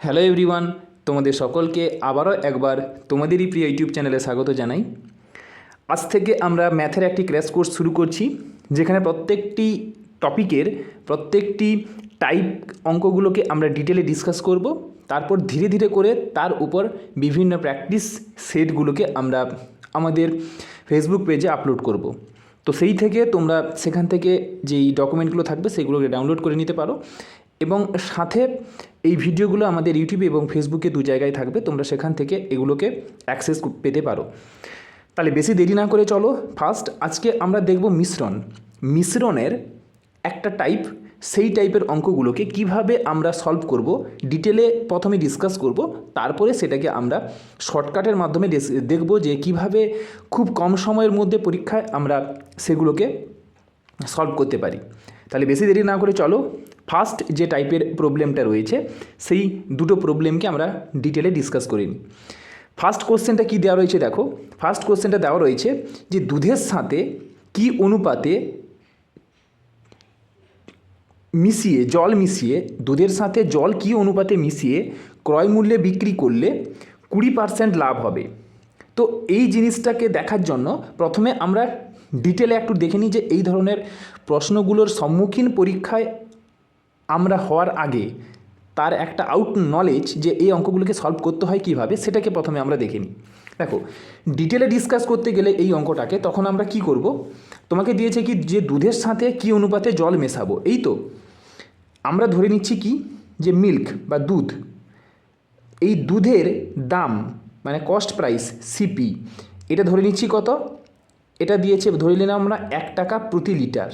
Hello everyone তোমাদের সকলকে আবারও একবার তোমাদেরই প্রিয় ইউটিউব চ্যানেলে স্বাগত জানাই। আজ থেকে আমরা ম্যাথের একটি ক্র্যাশ কোর্স শুরু করছি, যেখানে প্রত্যেকটি টপিকের প্রত্যেকটি টাইপ অঙ্কগুলোকে আমরা ডিটেলে ডিসকাস করব, তারপর ধীরে ধীরে করে তার উপর বিভিন্ন প্র্যাকটিস সেটগুলোকে আমরা আমাদের ফেসবুক পেজে আপলোড করব। তো সেই থেকে তোমরা সেখান থেকে যেই ডকুমেন্টগুলো থাকবে সেগুলোকে ডাউনলোড করে নিতে পারো এবং সাথে এই ভিডিওগুলো আমাদের ইউটিউবে এবং ফেসবুকে দু জায়গায় থাকবে, তোমরা সেখান থেকে এগুলোকে অ্যাক্সেস পেতে পারো। তাহলে বেশি দেরি না করে চলো ফার্স্ট আজকে আমরা দেখব মিশ্রণ। মিশ্রণের একটা টাইপ সেই টাইপের অঙ্কগুলোকে কীভাবে আমরা সলভ করব ডিটেলে প্রথমে ডিসকাস করব, তারপরে সেটাকে আমরা শর্টকাটের মাধ্যমে দেখব যে কীভাবে খুব কম সময়ের মধ্যে পরীক্ষায় আমরা সেগুলোকে সলভ করতে পারি। তাহলে বেশি দেরি না করে চলো ফার্স্ট যে টাইপের প্রবলেমটা রয়েছে, সেই দুটো প্রবলেমকে আমরা ডিটেলে ডিসকাস করে নিই। ফার্স্ট কোশ্চেনটা কী দেওয়া রয়েছে দেখো? ফার্স্ট কোশ্চেনটা দেওয়া রয়েছে যে দুধের সাথে কি অনুপাতে মিশিয়ে, জল মিশিয়ে, দুধের সাথে জল কী অনুপাতে মিশিয়ে ক্রয় মূল্যে বিক্রি করলে কুড়ি পার্সেন্ট লাভ হবে? তো এই জিনিসটাকে দেখার জন্য প্রথমে আমরা ডিটেলে একটু দেখে নিই যে এই ধরনের প্রশ্নগুলোর সম্মুখীন পরীক্ষায় আমরা হওয়ার আগে তার একটা আউট নলেজ যে এই অঙ্কগুলোকে সলভ করতে হয় কীভাবে, সেটাকে প্রথমে আমরা দেখে নিই। দেখো ডিটেলে ডিসকাস করতে গেলে এই অঙ্কটাকে তখন আমরা কি করব? তোমাকে দিয়েছে কি যে দুধের সাথে কি অনুপাতে জল মেশাবো? এই তো, আমরা ধরে নিচ্ছি কি? যে মিল্ক বা দুধ, এই দুধের দাম মানে কস্ট প্রাইস সিপি এটা ধরে নিচ্ছি কত? এটা দিয়েছে, ধরে নিলাম আমরা এক টাকা প্রতি লিটার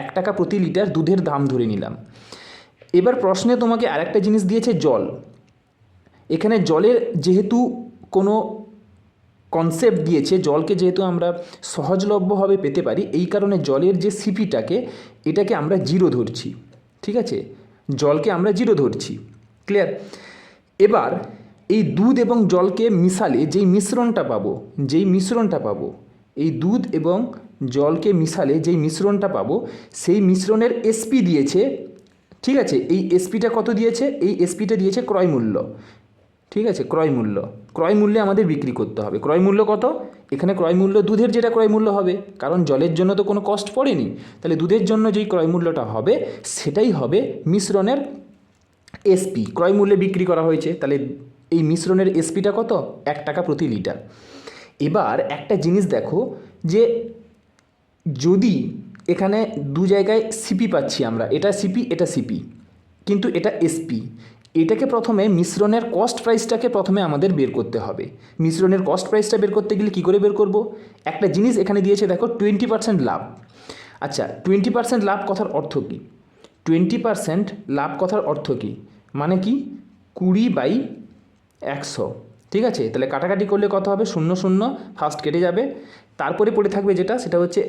এক টাকা প্রতি লিটার দুধের দাম ধরে নিলাম। এবার প্রশ্নে তোমাকে আরেকটা জিনিস দিয়েছে জল। এখানে জলের যেহেতু কোনো কনসেপ্ট দিয়েছে, জলকে যেহেতু আমরা সহজলভ্যভাবে পেতে পারি, এই কারণে জলের যে সিপিটাকে এটাকে আমরা জিরো ধরছি। ঠিক আছে? জলকে আমরা জিরো ধরছি। ক্লিয়ার এবার এই দুধ এবং জলকে মিশালে যেই মিশ্রণটা পাবো, যেই মিশ্রণটা পাবো, এই দুধ এবং জলকে মিশালে যেই মিশ্রণটা পাবো, সেই মিশ্রণের এসপি দিয়েছে ঠিক আছে, এই এসপিটা কত দিয়েছে? এই এসপিটা দিয়েছে ক্রয় মূল্য। ঠিক আছে, ক্রয় মূল্য। ক্রয় মূল্যে আমাদের বিক্রি করতে হবে। ক্রয় মূল্য কত? এখানে ক্রয় মূল্য দুধের যেটা ক্রয় মূল্য হবে। কারণ জলের জন্য তো কোনো কষ্ট পড়েনি। তাহলে দুধের জন্য যেই ক্রয় মূল্যটা হবে, সেটাই হবে মিশ্রণের এসপি ক্রয় মূল্যে বিক্রি করা হয়েছে। তাহলে এই মিশ্রণের এসপিটা কত? এক টাকা প্রতি লিটার। এবার একটা জিনিস দেখো যে যদি এখানে দু জায়গায় সিপি পাচ্ছি আমরা। এটা সিপি এটা সিপি কিন্তু এটা এসপি এটাকে প্রথমে মিশ্রণের কস্ট প্রাইসটাকে প্রথমে আমাদের বের করতে হবে। মিশ্রণের কস্ট প্রাইসটা বের করতে গেলে কী করে বের করব? একটা জিনিস এখানে দিয়েছে, দেখো টোয়েন্টি পার্সেন্ট লাভ। আচ্ছা টোয়েন্টি পার্সেন্ট লাভ কথার অর্থ কী? টোয়েন্টি পার্সেন্ট লাভ কথার অর্থ কী? মানে কি? কুড়ি বাই একশো। ঠিক আছে? তাহলে কাটাকাটি করলে কত হবে? শূন্য শূন্য। ফার্স্ট কেটে যাবে। তারপরে পড়ে থাকবে যেটা? সেটা হচ্ছে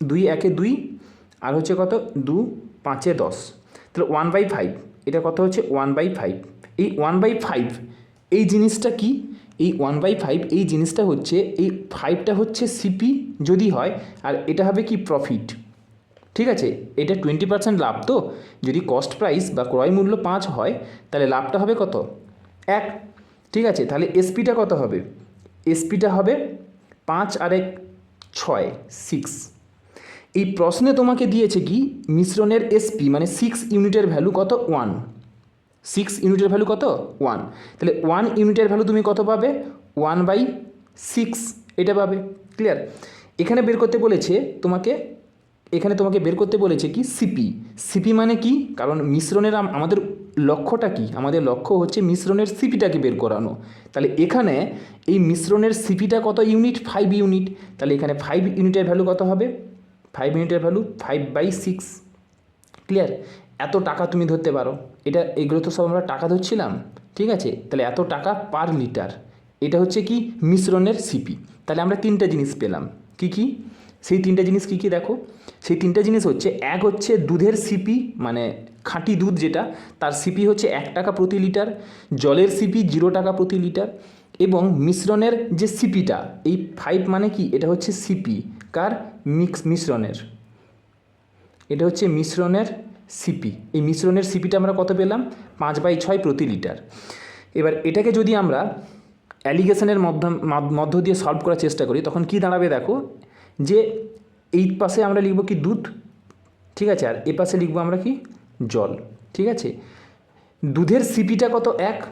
দুই একে দুই, আর হচ্ছে কত? দু পাঁচে দশ। তাহলে ওয়ান বাই ফাইভ এটা কত হচ্ছে? ওয়ান বাই ফাইভ এই ওয়ান বাই ফাইভ এই জিনিসটা কি? এই ওয়ান বাই ফাইভ এই জিনিসটা হচ্ছে, এই ফাইভটা হচ্ছে সিপি যদি হয়, আর এটা হবে কি? প্রফিট ঠিক আছে? এটা টোয়েন্টি পার্সেন্ট লাভ তো? যদি কস্ট প্রাইস বা ক্রয় মূল্য পাঁচ হয়, তাহলে লাভটা হবে কত? এক। ঠিক আছে? তাহলে এসপিটা কত হবে? এসপিটা হবে পাঁচ আর এক ছয় সিক্স এই প্রশ্নে তোমাকে দিয়েছে কি? মিশ্রণের এসপি মানে সিক্স ইউনিটের ভ্যালু কত? ওয়ান সিক্স ইউনিটের ভ্যালু কত? ওয়ান তাহলে ওয়ান ইউনিটের ভ্যালু তুমি কত পাবে? ওয়ান বাই সিক্স এটা পাবে। ক্লিয়ার এখানে বের করতে বলেছে তোমাকে, এখানে তোমাকে বের করতে বলেছে কি? সিপি সিপি মানে কি? কারণ মিশ্রণের আমাদের লক্ষ্যটা কি? আমাদের লক্ষ্য হচ্ছে মিশ্রণের সিপিটাকে বের করানো। তাহলে এখানে এই মিশ্রণের সিপিটা কত ইউনিট? Five unit. তাহলে এখানে ফাইভ ইউনিটের ভ্যালু কত হবে? ফাইভ ইউনিটের value five by six clear এত টাকা তুমি ধরতে পারো। এটা, এগুলো তো সব আমরা টাকা ধরছিলাম। ঠিক আছে? তাহলে এত টাকা পার লিটার এটা হচ্ছে কি? মিশ্রণের সিপি তাহলে আমরা তিনটা জিনিস পেলাম। কি কি? সেই তিনটা জিনিস কি কি? দেখো। সেই তিনটা জিনিস হচ্ছে, এক হচ্ছে দুধের সিপি মানে খাঁটি দুধ যেটা, তার সিপি হচ্ছে এক টাকা প্রতি লিটার জলের সিপি জিরো টাকা প্রতি লিটার এবং মিশ্রণের যে সিপিটা এই ফাইভ মানে কি? এটা হচ্ছে সিপি কার? মিক্স মিশ্রণের। এটা হচ্ছে মিশ্রণের সিপি এই মিশ্রণের সিপিটা আমরা কত পেলাম? পাঁচ বাই ছয় প্রতি লিটার। এবার এটাকে যদি আমরা অ্যালিগেশনের মধ্যম মাধ- মধ্য দিয়ে সলভ করার চেষ্টা করি, তখন কি দাঁড়াবে দেখো? যে এই পাশে আমরা লিখব কি দুধ? ঠিক আছে? আর এ পাশে লিখব আমরা কি? জল। ঠিক আছে? দুধের সিপিটা কত? এক।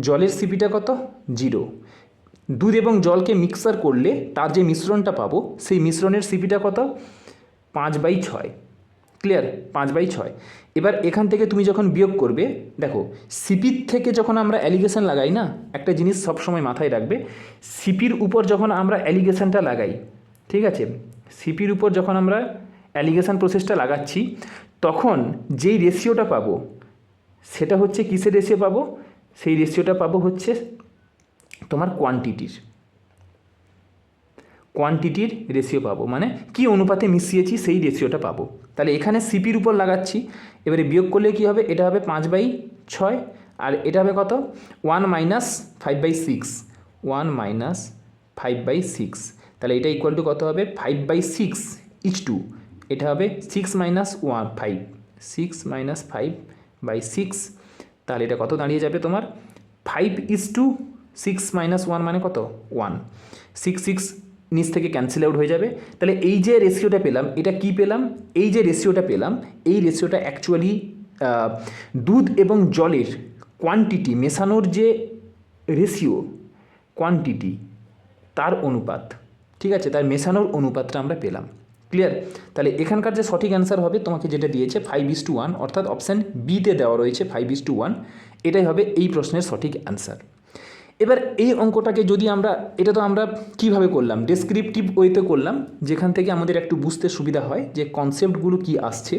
জলের সিপিটা কত? জিরো। দুধ এবং জলকে মিক্সার করলে তার যে মিশ্রণটা পাবো, সেই মিশ্রণের সিপিটা কত? পাঁচ বাই ছয়। ক্লিয়ার পাঁচ বাই ছয়। এবার এখান থেকে তুমি যখন বিয়োগ করবে, দেখো সিপির থেকে যখন আমরা অ্যালিগেশন লাগাই না, একটা জিনিস সবসময় মাথায় রাখবে সিপির উপর যখন আমরা অ্যালিগেশনটা লাগাই, ঠিক আছে? সিপির উপর যখন আমরা অ্যালিগেশন প্রসেসটা লাগাচ্ছি, তখন যেই রেশিওটা পাবো, সেটা হচ্ছে কিসের রেশিও পাবো? সেই রেশিওটা পাবো হচ্ছে তোমার কোয়ান্টিটির কোয়ান্টিটির রেশিও পাবো মানে কি অনুপাতে মিশিয়েছি সেই রেশিওটা পাবো। তাহলে এখানে সিপির উপর লাগাচ্ছি, এবারে বিয়োগ করলে কি হবে? এটা হবে পাঁচ বাই ছয়, আর এটা হবে কত? One minus five by six one minus five by six তাহলে এটা ইকুয়াল টু কত হবে? Five by six is to এটা হবে six minus one five six minus five by six তাহলে এটা কত দাঁড়িয়ে যাবে তোমার? Five is to six minus one মানে কত? ওয়ান সিক্স সিক্স নিচ থেকে ক্যান্সেল আউট হয়ে যাবে। তাহলে এই যে রেশিওটা পেলাম, এটা কি পেলাম? এই যে রেশিওটা পেলাম, এই রেশিওটা অ্যাকচুয়ালি দুধ এবং জলের কোয়ান্টিটি মেশানোর যে রেশিও কোয়ান্টিটি তার অনুপাত, ঠিক আছে? তার মেশানোর অনুপাতটা আমরা পেলাম। ক্লিয়ার তাহলে এখানকার যে সঠিক অ্যান্সার হবে, তোমাকে যেটা দিয়েছে ফাইভ ইস টু ওয়ান অর্থাৎ অপশান বিতে দেওয়া রয়েছে ফাইভ ইস টু ওয়ান এটাই হবে এই প্রশ্নের সঠিক অ্যান্সার এবার এই অঙ্কটাকে যদি আমরা, এটা তো আমরা কীভাবে করলাম? ডেসক্রিপটিভ ওয়েতে করলাম, যেখান থেকে আমাদের একটু বুঝতে সুবিধা হয় যে কনসেপ্টগুলো কি আসছে।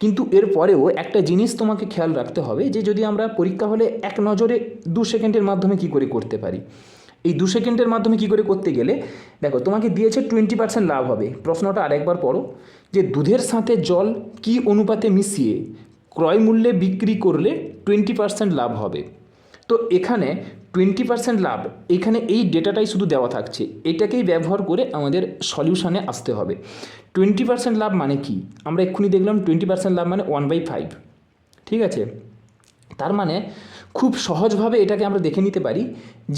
কিন্তু এর পরেও একটা জিনিস তোমাকে খেয়াল রাখতে হবে যে যদি আমরা পরীক্ষা হলে এক নজরে দু সেকেন্ডের মাধ্যমে কি করে করতে পারি? এই দু সেকেন্ডের মাধ্যমে কি করে করতে গেলে, দেখো তোমাকে দিয়েছে টোয়েন্টি পার্সেন্ট লাভ হবে। প্রশ্নটা আরেকবার পড়ো। যে দুধের সাথে জল কি অনুপাতে মিশিয়ে ক্রয় মূল্যে বিক্রি করলে টোয়েন্টি পার্সেন্ট লাভ হবে? তো এখানে টোয়েন্টি পার্সেন্ট লাভ, এখানে এই ডেটাটাই শুধু দেওয়া থাকছে। এটাকেই ব্যবহার করে আমাদের সলিউশনে আসতে হবে। টোয়েন্টি পার্সেন্ট লাভ মানে কি? আমরা এক্ষুনি দেখলাম টোয়েন্টি পার্সেন্ট লাভ মানে ওয়ান বাই ফাইভ। ঠিক আছে? তার মানে খুব সহজভাবে এটাকে আমরা দেখে নিতে পারি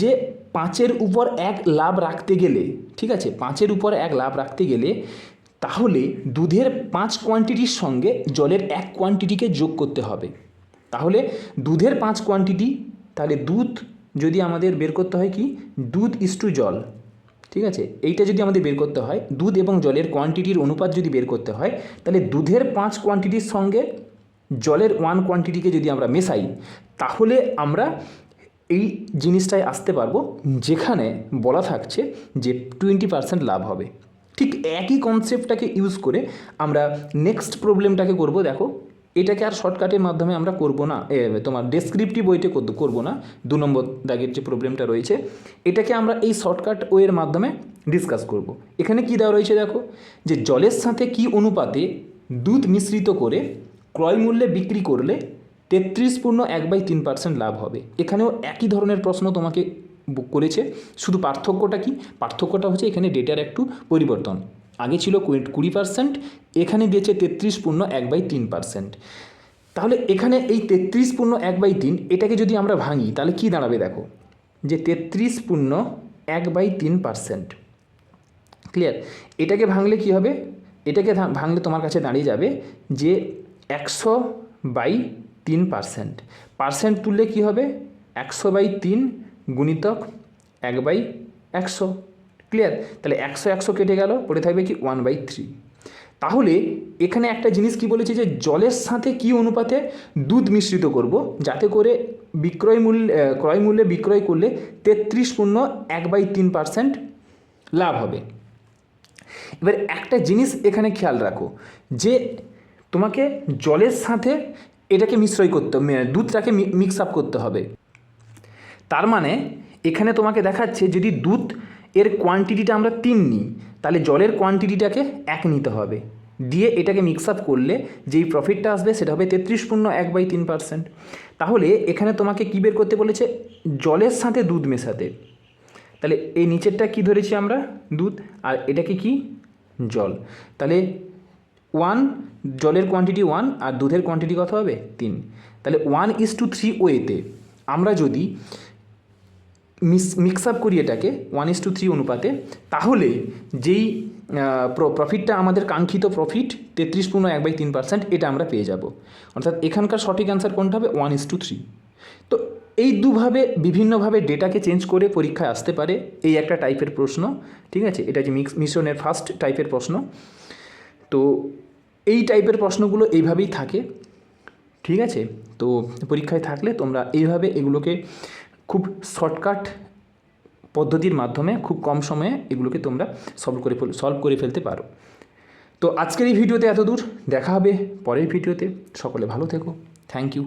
যে পাঁচের উপর এক লাভ রাখতে গেলে, ঠিক আছে? পাঁচের উপর এক লাভ রাখতে গেলে তাহলে দুধের পাঁচ কোয়ান্টিটির সঙ্গে জলের এক কোয়ান্টিটিকে যোগ করতে হবে। তাহলে দুধের পাঁচ কোয়ান্টিটি তাহলে দুধ যদি আমাদের বের করতে হয় কি? দুধ ইস্টু জল। ঠিক আছে? এইটা যদি আমাদের বের করতে হয়, দুধ এবং জলের কোয়ান্টিটির অনুপাত যদি বের করতে হয়, তাহলে দুধের পাঁচ কোয়ান্টিটির সঙ্গে জলের ওয়ান কোয়ান্টিটিকে যদি আমরা মেশাই, তাহলে আমরা এই জিনিসটায় আসতে পারব যেখানে বলা থাকছে যে টোয়েন্টি পার্সেন্ট লাভ হবে। ঠিক একই কনসেপ্টটাকে ইউজ করে আমরা নেক্সট প্রবলেমটাকে করব, দেখো। এটাকে আর শর্টকাটের মাধ্যমে আমরা করব না। তোমার ডেসক্রিপটিভ ওয়েতে করব না। দু নম্বর দাগের যে প্রবলেমটা রয়েছে, এটাকে আমরা এই শর্টকাট ওয়ের মাধ্যমে ডিসকাস করব। এখানে কি দেওয়া রয়েছে দেখো? যে জলের সাথে কি অনুপাতে দুধ মিশ্রিত করে ক্রয় মূল্যে বিক্রি করলে তেত্রিশ পূর্ণ এক বাই তিন পার্সেন্ট লাভ হবে। এখানেও একই ধরনের প্রশ্ন তোমাকে করেছে। শুধু পার্থক্যটা কি? পার্থক্যটা হচ্ছে এখানে ডেটার একটু পরিবর্তন। আগে ছিল কুড়ি- পার্সেন্ট এখানে দিয়েছে তেত্রিশ পূর্ণ এক বাই তিন পার্সেন্ট তাহলে এখানে এই তেত্রিশ পূর্ণ এক বাই তিন, এটাকে যদি আমরা ভাঙি, তাহলে কি দাঁড়াবে দেখো? যে তেত্রিশ পূর্ণ এক বাই তিন পার্সেন্ট ক্লিয়ার এটাকে ভাঙলে কি হবে? এটাকে ভাঙলে তোমার কাছে দাঁড়িয়ে যাবে যে একশো বাই তিন পার্সেন্ট পার্সেন্ট তুললে কি হবে? একশো বাই তিন গুণিতক এক বাই একশো। ক্লিয়ার তাহলে একশো একশো কেটে গেল, পড়ে থাকবে কি ওয়ান বাই থ্রি তাহলে এখানে একটা জিনিস কি বলেছে যে জলের সাথে কি অনুপাতে দুধ মিশ্রিত করব? যাতে করে বিক্রয় মূল্য ক্রয় মূল্যে বিক্রয় করলে তেত্রিশ পূর্ণ এক বাই তিন পার্সেন্ট লাভ হবে। এবার একটা জিনিস এখানে খেয়াল রাখো, যে তোমাকে জলের সাথে এটাকে মিশ্রয় করতে দুধটাকে মিক্স আপ করতে হবে। তার মানে এখানে তোমাকে দেখাচ্ছে যদি দুধ এর কোয়ান্টিটিটা আমরা তিন নিই, তাহলে জলের কোয়ান্টিটিটাকে এক নিতে হবে। দিয়ে এটাকে মিক্স আপ করলে যেই প্রফিটটা আসবে সেটা হবে তেত্রিশ পূর্ণ এক বাই তিন পার্সেন্ট তাহলে এখানে তোমাকে কী বের করতে বলেছে? জলের সাথে দুধ মেশাতে। তাহলে এই নিচেরটা কি ধরেছি আমরা? দুধ। আর এটাকে কি? জল। তাহলে ওয়ান জলের কোয়ান্টিটি ওয়ান আর দুধের কোয়ান্টিটি কত হবে? তিন। তাহলে ওয়ান ইস টু থ্রি ওয়েতে আমরা যদি মিস মিক্স আপ করি এটাকে ওয়ান ইস টু থ্রি অনুপাতে। তাহলে যেই প্রফিটটা আমাদের কাঙ্ক্ষিত প্রফিট তেত্রিশ পূর্ণ এক বাই তিন পার্সেন্ট এটা আমরা পেয়ে যাব। অর্থাৎ এখানকার সঠিক অ্যান্সার কোনটা হবে? ওয়ান ইস টু থ্রি তো এই দুভাবে, বিভিন্নভাবে ডেটাকে চেঞ্জ করে পরীক্ষায় আসতে পারে, এই একটা টাইপের প্রশ্ন, ঠিক আছে? এটা যে মিক্স মিশনের ফার্স্ট টাইপের প্রশ্ন। তো এই টাইপের প্রশ্নগুলো এইভাবেই থাকে, ঠিক আছে? তো পরীক্ষায় থাকলে তোমরা এইভাবে এগুলোকে খুব শর্টকাট পদ্ধতির মাধ্যমে খুব কম সময়ে এগুলোকে তোমরা সলভ করে সলভ করে ফেলতে পারো। তো আজকের এই ভিডিওতে এত দূর দেখা হবে পরের ভিডিওতে। সকলে ভালো থেকো। Thank you